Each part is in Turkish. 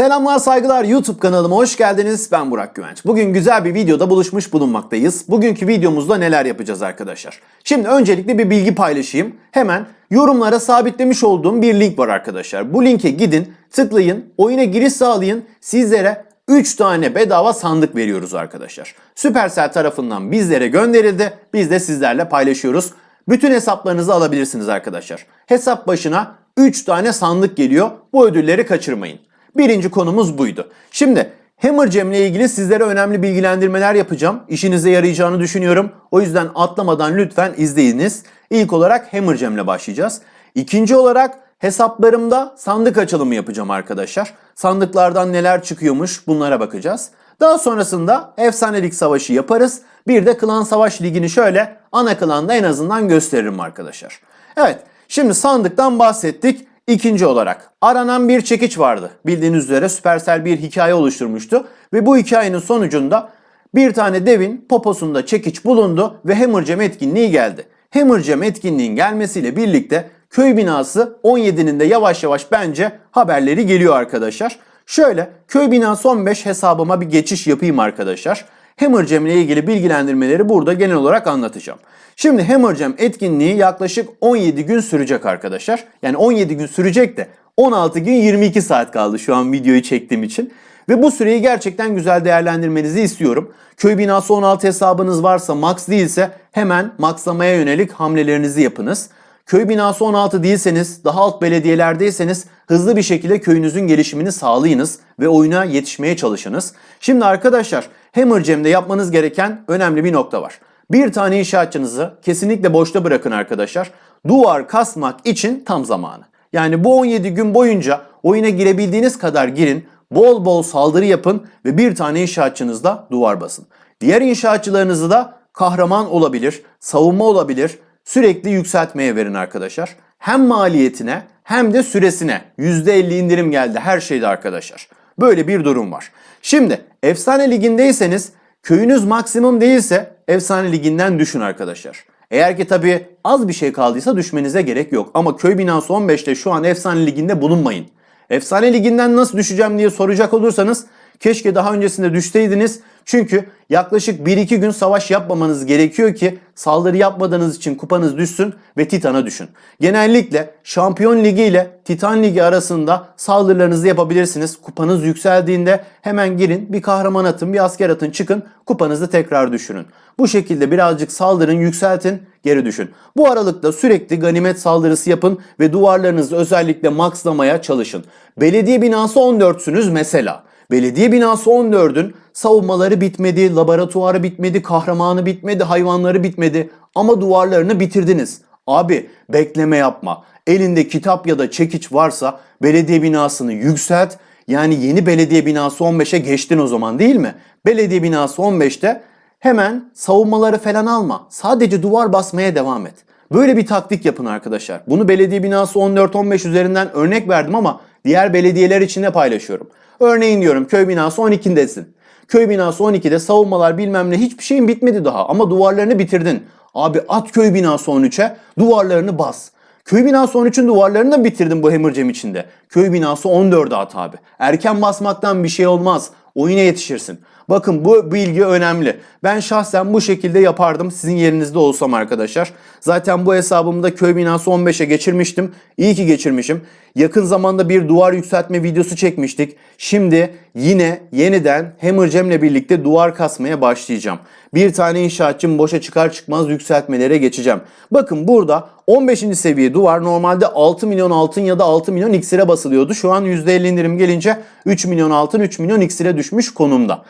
Selamlar saygılar YouTube kanalıma hoş geldiniz. Ben Burak Güvenç. Bugün güzel bir videoda buluşmuş bulunmaktayız. Bugünkü videomuzda neler yapacağız arkadaşlar? Şimdi öncelikle bir bilgi paylaşayım. Hemen yorumlara sabitlemiş olduğum bir link var arkadaşlar. Bu linke gidin, tıklayın, oyuna giriş sağlayın. Sizlere 3 tane bedava sandık veriyoruz arkadaşlar. Supercell tarafından bizlere gönderildi. Biz de sizlerle paylaşıyoruz. Bütün hesaplarınızı alabilirsiniz arkadaşlar. Hesap başına 3 tane sandık geliyor. Bu ödülleri kaçırmayın. Birinci konumuz buydu. Şimdi Hammercam ile ilgili sizlere önemli bilgilendirmeler yapacağım. İşinize yarayacağını düşünüyorum. O yüzden atlamadan lütfen izleyiniz. İlk olarak Hammercam ile başlayacağız. İkinci olarak hesaplarımda sandık açılımı yapacağım arkadaşlar. Sandıklardan neler çıkıyormuş bunlara bakacağız. Daha sonrasında efsanelik savaşı yaparız. Bir de klan savaş ligini şöyle ana klanda en azından gösteririm arkadaşlar. Evet şimdi sandıktan bahsettik. İkinci olarak aranan bir çekiç vardı. Bildiğiniz üzere Supercell bir hikaye oluşturmuştu ve bu hikayenin sonucunda bir tane devin poposunda çekiç bulundu ve Hammercam etkinliği geldi. Hammercam etkinliğin gelmesiyle birlikte köy binası 17'nin de yavaş yavaş bence haberleri geliyor arkadaşlar. Şöyle köy binası 15 hesabıma bir geçiş yapayım arkadaşlar. Hammercam ile ilgili bilgilendirmeleri burada genel olarak anlatacağım. Şimdi Hammercam etkinliği yaklaşık 17 gün sürecek arkadaşlar. Yani 17 gün sürecek de 16 gün 22 saat kaldı şu an videoyu çektiğim için. Ve bu süreyi gerçekten güzel değerlendirmenizi istiyorum. Köy binası 16 hesabınız varsa max değilse hemen maxlamaya yönelik hamlelerinizi yapınız. Köy binası 16 değilseniz, daha alt belediyelerdeyseniz hızlı bir şekilde köyünüzün gelişimini sağlayınız ve oyuna yetişmeye çalışınız. Şimdi arkadaşlar Hammercam'de yapmanız gereken önemli bir nokta var. Bir tane inşaatçınızı kesinlikle boşta bırakın arkadaşlar. Duvar kasmak için tam zamanı. Yani bu 17 gün boyunca oyuna girebildiğiniz kadar girin. Bol bol saldırı yapın ve bir tane inşaatçınızla duvar basın. Diğer inşaatçılarınızı da kahraman olabilir, savunma olabilir, sürekli yükseltmeye verin arkadaşlar. Hem maliyetine hem de süresine %50 indirim geldi her şeyde arkadaşlar. Böyle bir durum var. Şimdi efsane ligindeyseniz köyünüz maksimum değilse efsane liginden düşün arkadaşlar. Eğer ki tabii az bir şey kaldıysa düşmenize gerek yok. Ama köy binası 15'te şu an efsane liginde bulunmayın. Efsane liginden nasıl düşeceğim diye soracak olursanız keşke daha öncesinde düşseydiniz. Çünkü yaklaşık 1-2 gün savaş yapmamanız gerekiyor ki saldırı yapmadığınız için kupanız düşsün ve Titan'a düşün. Genellikle Şampiyon Ligi ile Titan Ligi arasında saldırılarınızı yapabilirsiniz. Kupanız yükseldiğinde hemen girin bir kahraman atın bir asker atın çıkın kupanızı tekrar düşürün. Bu şekilde birazcık saldırın yükseltin geri düşün. Bu aralıkta sürekli ganimet saldırısı yapın ve duvarlarınızı özellikle maxlamaya çalışın. Belediye binası 14'sünüz mesela. Belediye binası 14'ün savunmaları bitmedi, laboratuvarı bitmedi, kahramanı bitmedi, hayvanları bitmedi ama duvarlarını bitirdiniz. Abi bekleme yapma. Elinde kitap ya da çekiç varsa belediye binasını yükselt. Yani yeni belediye binası 15'e geçtin o zaman değil mi? Belediye binası 15'te hemen savunmaları falan alma. Sadece duvar basmaya devam et. Böyle bir taktik yapın arkadaşlar. Bunu belediye binası 14-15 üzerinden örnek verdim ama diğer belediyeler için de paylaşıyorum. Örneğin diyorum köy binası 12'desin. Köy binası 12'de savunmalar bilmem ne hiçbir şeyin bitmedi daha ama duvarlarını bitirdin. Abi at köy binası 13'e duvarlarını bas. Köy binası 13'ün duvarlarını da bitirdim bu Hammercam içinde. Köy binası 14'e at abi. Erken basmaktan bir şey olmaz. Oyuna yetişirsin. Bakın bu bilgi önemli. Ben şahsen bu şekilde yapardım sizin yerinizde olsam arkadaşlar. Zaten bu hesabımda köy binası 15'e geçirmiştim. İyi ki geçirmişim. Yakın zamanda bir duvar yükseltme videosu çekmiştik. Şimdi yine yeniden Hammercam ile birlikte duvar kasmaya başlayacağım. Bir tane inşaatçım boşa çıkar çıkmaz yükseltmelere geçeceğim. Bakın burada 15. seviye duvar normalde 6 milyon altın ya da 6 milyon iksire basılıyordu. Şu an %50 indirim gelince 3 milyon altın 3 milyon iksire düşmüş konumda.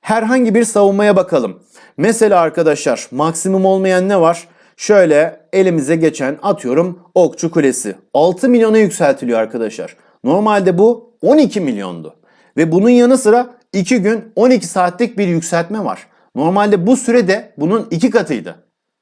Herhangi bir savunmaya bakalım. Mesela arkadaşlar maksimum olmayan ne var? Şöyle elimize geçen atıyorum Okçu Kulesi. 6 milyona yükseltiliyor arkadaşlar. Normalde bu 12 milyondu. Ve bunun yanı sıra 2 gün 12 saatlik bir yükseltme var. Normalde bu sürede bunun 2 katıydı.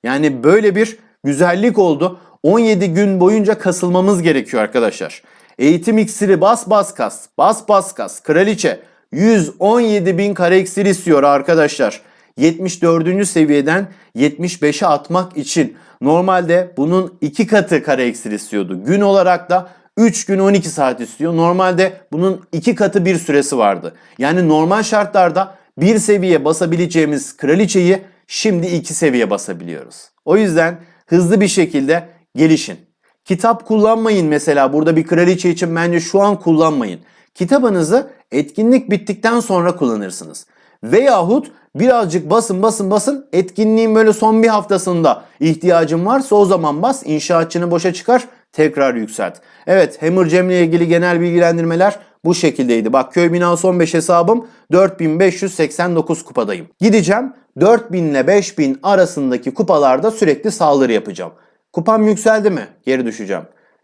Yani böyle bir güzellik oldu. 17 gün boyunca kasılmamız gerekiyor arkadaşlar. Eğitim iksiri bas bas kas, bas bas kas, kraliçe 117 bin kare iksir istiyor arkadaşlar. 74. seviyeden 75'e atmak için normalde bunun iki katı kare iksir istiyordu. Gün olarak da 3 gün 12 saat istiyor. Normalde bunun 2 katı bir süresi vardı. Yani normal şartlarda bir seviye basabileceğimiz kraliçeyi şimdi 2 seviye basabiliyoruz. O yüzden hızlı bir şekilde gelişin. Kitap kullanmayın mesela burada bir kraliçe için bence şu an kullanmayın. Kitabınızı etkinlik bittikten sonra kullanırsınız. Veyahut birazcık basın basın basın etkinliğin böyle son bir haftasında ihtiyacın varsa o zaman bas inşaatçını boşa çıkar tekrar yükselt. Evet Hammer Cem ile ilgili genel bilgilendirmeler bu şekildeydi. Bak köy binası 15 hesabım 4589 kupadayım. Gideceğim 4000 ile 5000 arasındaki kupalarda sürekli saldırı yapacağım. Kupam yükseldi mi? Geri düşeceğim.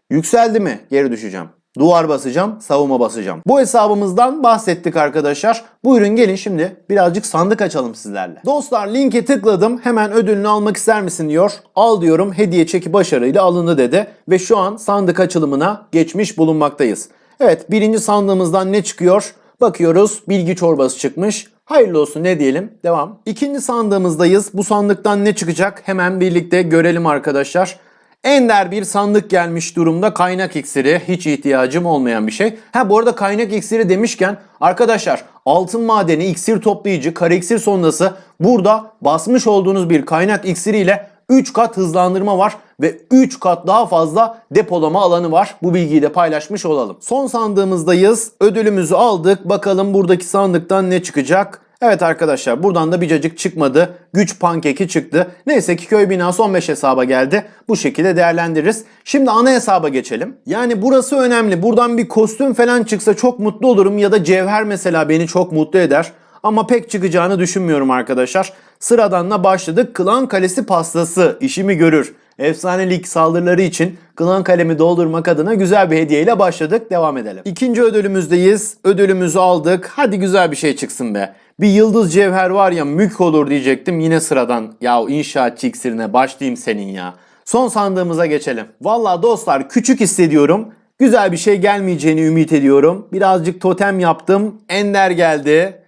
Yükseldi mi? Geri düşeceğim. Duvar basacağım, savunma basacağım. Bu hesabımızdan bahsettik arkadaşlar. Buyurun gelin şimdi birazcık sandık açalım sizlerle. Dostlar linke tıkladım. Hemen ödülünü almak ister misin diyor. Al diyorum. Hediye çeki başarıyla alındı dedi. Ve şu an sandık açılımına geçmiş bulunmaktayız. Evet birinci sandığımızdan ne çıkıyor? Bakıyoruz bilgi çorbası çıkmış. Hayırlı olsun ne diyelim. Devam. İkinci sandığımızdayız. Bu sandıktan ne çıkacak? Hemen birlikte görelim arkadaşlar. Ender bir sandık gelmiş durumda kaynak iksiri. Hiç ihtiyacım olmayan bir şey. Ha bu arada kaynak iksiri demişken arkadaşlar altın madeni iksir toplayıcı kare iksir sondası burada basmış olduğunuz bir kaynak iksiriyle 3 kat hızlandırma var ve 3 kat daha fazla depolama alanı var. Bu bilgiyi de paylaşmış olalım. Son sandığımızdayız. Ödülümüzü aldık. Bakalım buradaki sandıktan ne çıkacak? Evet arkadaşlar buradan da bir cacık çıkmadı. Güç pankeki çıktı. Neyse ki köy binası 15 hesaba geldi. Bu şekilde değerlendiririz. Şimdi ana hesaba geçelim. Yani burası önemli. Buradan bir kostüm falan çıksa çok mutlu olurum. Ya da cevher mesela beni çok mutlu eder. Ama pek çıkacağını düşünmüyorum arkadaşlar. Sıradan da başladık. Klan Kalesi pastası işimi görür. Efsanelik saldırıları için klan kalemi doldurmak adına güzel bir hediyeyle başladık. Devam edelim. İkinci ödülümüzdeyiz. Ödülümüzü aldık. Hadi güzel bir şey çıksın be. Bir yıldız cevher var ya mük olur diyecektim. Yine sıradan ya inşaatçı iksirine başlayayım senin ya. Son sandığımıza geçelim. Valla dostlar küçük hissediyorum. Güzel bir şey gelmeyeceğini ümit ediyorum. Birazcık totem yaptım. Ender geldi.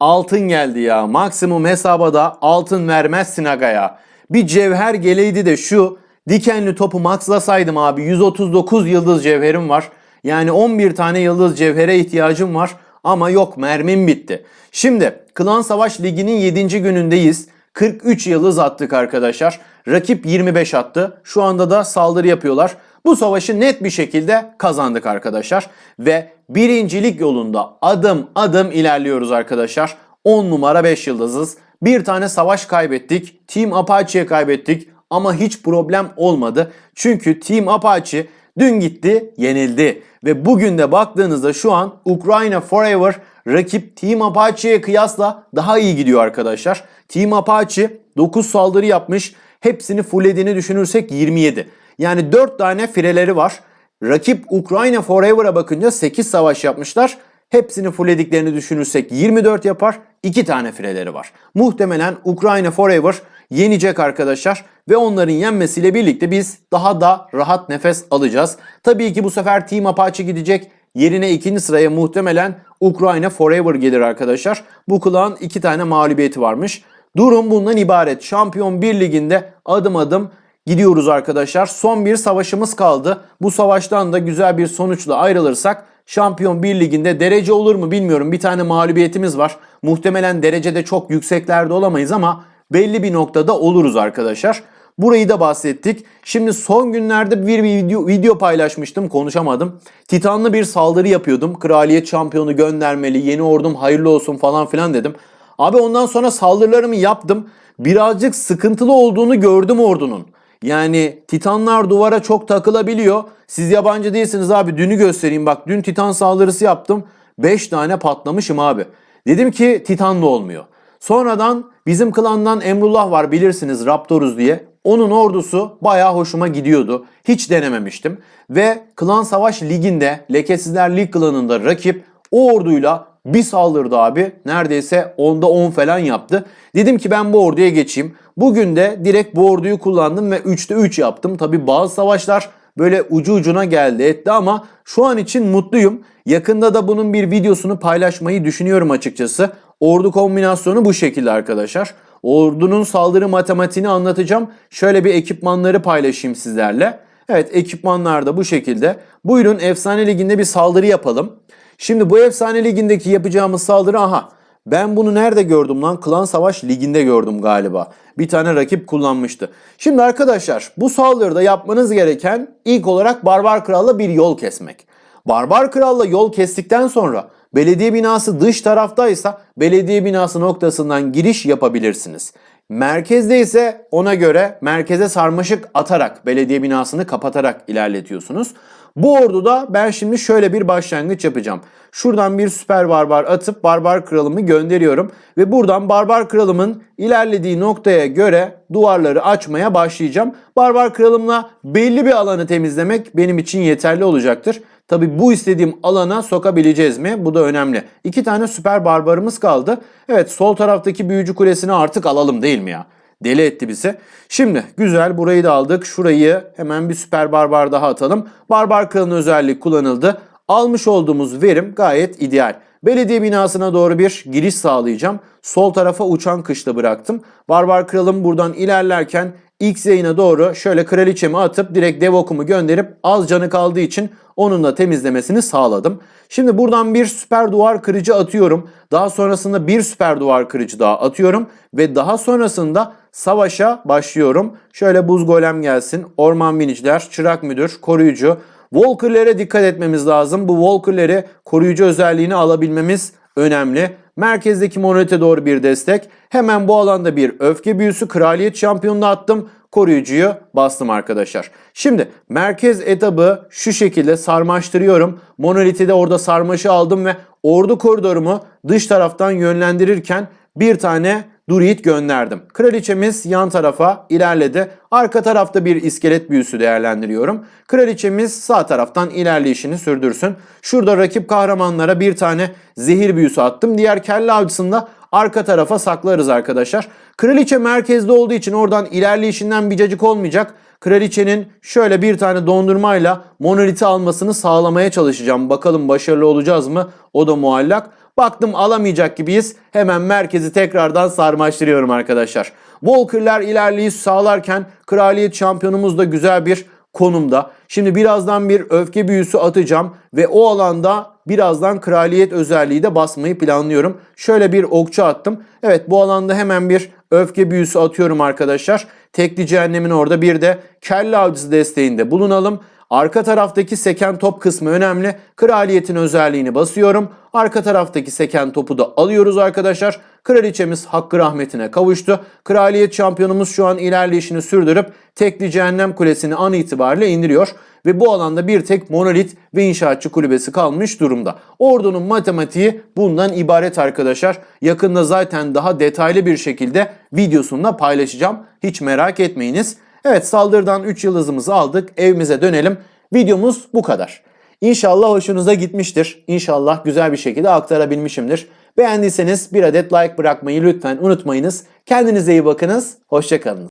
Altın geldi ya. Maksimum hesaba da altın vermezsin agaya. Bir cevher geleydi de şu dikenli topu maxlasaydım abi. 139 yıldız cevherim var. Yani 11 tane yıldız cevhere ihtiyacım var. Ama yok mermim bitti. Şimdi Klan Savaş Ligi'nin 7. günündeyiz. 43 yıldız attık arkadaşlar. Rakip 25 attı. Şu anda da saldırı yapıyorlar. Bu savaşı net bir şekilde kazandık arkadaşlar. Ve birincilik yolunda adım adım ilerliyoruz arkadaşlar. 10 numara 5 yıldızız. Bir tane savaş kaybettik. Team Apache'ye kaybettik. Ama hiç problem olmadı. Çünkü Team Apache dün gitti yenildi. Ve bugün de baktığınızda şu an Ukrayna Forever rakip Team Apache'ye kıyasla daha iyi gidiyor arkadaşlar. Team Apache 9 saldırı yapmış. Hepsini fullediğini düşünürsek 27. Yani 4 tane fireleri var. Rakip Ukrayna Forever'a bakınca 8 savaş yapmışlar. Hepsini fullediklerini düşünürsek 24 yapar. 2 tane fireleri var. Muhtemelen Ukrayna Forever yenecek arkadaşlar ve onların yenmesiyle birlikte biz daha da rahat nefes alacağız. Tabii ki bu sefer Team Apache gidecek. Yerine ikinci sıraya muhtemelen Ukrayna Forever gelir arkadaşlar. Bu klan iki tane mağlubiyeti varmış. Durum bundan ibaret. Şampiyon 1 liginde adım adım gidiyoruz arkadaşlar. Son bir savaşımız kaldı. Bu savaştan da güzel bir sonuçla ayrılırsak Şampiyon 1 liginde derece olur mu bilmiyorum. Bir tane mağlubiyetimiz var. Muhtemelen derecede çok yükseklerde olamayız ama belli bir noktada oluruz arkadaşlar. Burayı da bahsettik. Şimdi son günlerde bir video, video paylaşmıştım konuşamadım. Titanlı bir saldırı yapıyordum. Kraliyet şampiyonu göndermeli, yeni ordum hayırlı olsun falan filan dedim. Abi ondan sonra saldırılarımı yaptım. Birazcık sıkıntılı olduğunu gördüm ordunun. Yani titanlar duvara çok takılabiliyor. Siz yabancı değilsiniz abi. Dünü göstereyim bak. Dün titan saldırısı yaptım. 5 tane patlamışım abi. Dedim ki titan da olmuyor. Sonradan bizim klandan Emrullah var bilirsiniz Raptoruz diye. Onun ordusu bayağı hoşuma gidiyordu. Hiç denememiştim. Ve Klan Savaş Ligi'nde Lekesizler Lig klanında rakip o orduyla bir saldırdı abi. Neredeyse 10'da 10 falan yaptı. Dedim ki ben bu orduya geçeyim. Bugün de direkt bu orduyu kullandım ve 3'te 3 yaptım. Tabi bazı savaşlar böyle ucu ucuna geldi etti ama şu an için mutluyum. Yakında da bunun bir videosunu paylaşmayı düşünüyorum açıkçası. Ordu kombinasyonu bu şekilde arkadaşlar. Ordunun saldırı matematiğini anlatacağım. Şöyle bir ekipmanları paylaşayım sizlerle. Evet ekipmanlar da bu şekilde. Buyurun efsane liginde bir saldırı yapalım. Şimdi bu efsane ligindeki yapacağımız saldırı aha. Ben bunu nerede gördüm lan? Klan Savaş Ligi'nde gördüm galiba. Bir tane rakip kullanmıştı. Şimdi arkadaşlar bu saldırıda yapmanız gereken ilk olarak Barbar Kral'la bir yol kesmek. Barbar Kral'la yol kestikten sonra belediye binası dış taraftaysa belediye binası noktasından giriş yapabilirsiniz. Merkezde ise ona göre merkeze sarmaşık atarak belediye binasını kapatarak ilerletiyorsunuz. Bu orduda ben şimdi şöyle bir başlangıç yapacağım. Şuradan bir süper barbar atıp barbar kralımı gönderiyorum. Ve buradan barbar kralımın ilerlediği noktaya göre duvarları açmaya başlayacağım. Barbar kralımla belli bir alanı temizlemek benim için yeterli olacaktır. Tabi bu istediğim alana sokabileceğiz mi? Bu da önemli. İki tane süper barbarımız kaldı. Evet sol taraftaki büyücü kulesini artık alalım değil mi ya? Deli etti bizi. Şimdi güzel burayı da aldık. Şurayı hemen bir süper barbar daha atalım. Barbar kralın özelliği kullanıldı. Almış olduğumuz verim gayet ideal. Belediye binasına doğru bir giriş sağlayacağım. Sol tarafa uçan kışla bıraktım. Barbar kralım buradan ilerlerken X yayına doğru şöyle kraliçemi atıp direkt dev okumu gönderip az canı kaldığı için onun da temizlemesini sağladım. Şimdi buradan bir süper duvar kırıcı atıyorum. Daha sonrasında bir süper duvar kırıcı daha atıyorum. Ve daha sonrasında savaşa başlıyorum. Şöyle buz golem gelsin. Orman biniciler, çırak müdür, koruyucu. Walker'lere dikkat etmemiz lazım. Bu Walker'leri koruyucu özelliğini alabilmemiz önemli. Merkezdeki monolite doğru bir destek. Hemen bu alanda bir öfke büyüsü kraliyet şampiyonunu attım. Koruyucuyu bastım arkadaşlar. Şimdi merkez etabı şu şekilde sarmaştırıyorum. Monoliti de orada sarmaşı aldım ve ordu koridorumu dış taraftan yönlendirirken bir tane Druid gönderdim. Kraliçemiz yan tarafa ilerledi. Arka tarafta bir iskelet büyüsü değerlendiriyorum. Kraliçemiz sağ taraftan ilerleyişini sürdürsün. Şurada rakip kahramanlara bir tane zehir büyüsü attım. Diğer kelle avcısında arka tarafa saklarız arkadaşlar. Kraliçe merkezde olduğu için oradan ilerleyişinden bir cacık olmayacak. Kraliçenin şöyle bir tane dondurmayla monoliti almasını sağlamaya çalışacağım. Bakalım başarılı olacağız mı? O da muallak. Baktım alamayacak gibiyiz. Hemen merkezi tekrardan sarmaştırıyorum arkadaşlar. Walker'lar ilerleyiş sağlarken kraliyet şampiyonumuz da güzel bir konumda. Şimdi birazdan bir öfke büyüsü atacağım ve o alanda birazdan kraliyet özelliği de basmayı planlıyorum. Şöyle bir okçu attım. Evet bu alanda hemen bir öfke büyüsü atıyorum arkadaşlar. Tekli cehennemin orada bir de kelle avcısı desteğinde bulunalım. Arka taraftaki seken top kısmı önemli. Kraliyetin özelliğini basıyorum. Arka taraftaki seken topu da alıyoruz arkadaşlar. Kraliçemiz hakkı rahmetine kavuştu. Kraliyet şampiyonumuz şu an ilerleyişini sürdürüp tekli cehennem kulesini an itibariyle indiriyor. Ve bu alanda bir tek monolit ve inşaatçı kulübesi kalmış durumda. Ordunun matematiği bundan ibaret arkadaşlar. Yakında zaten daha detaylı bir şekilde videosunda paylaşacağım. Hiç merak etmeyiniz. Evet saldırıdan 3 yıldızımızı aldık. Evimize dönelim. Videomuz bu kadar. İnşallah hoşunuza gitmiştir. İnşallah güzel bir şekilde aktarabilmişimdir. Beğendiyseniz bir adet like bırakmayı lütfen unutmayınız. Kendinize iyi bakınız. Hoşçakalın.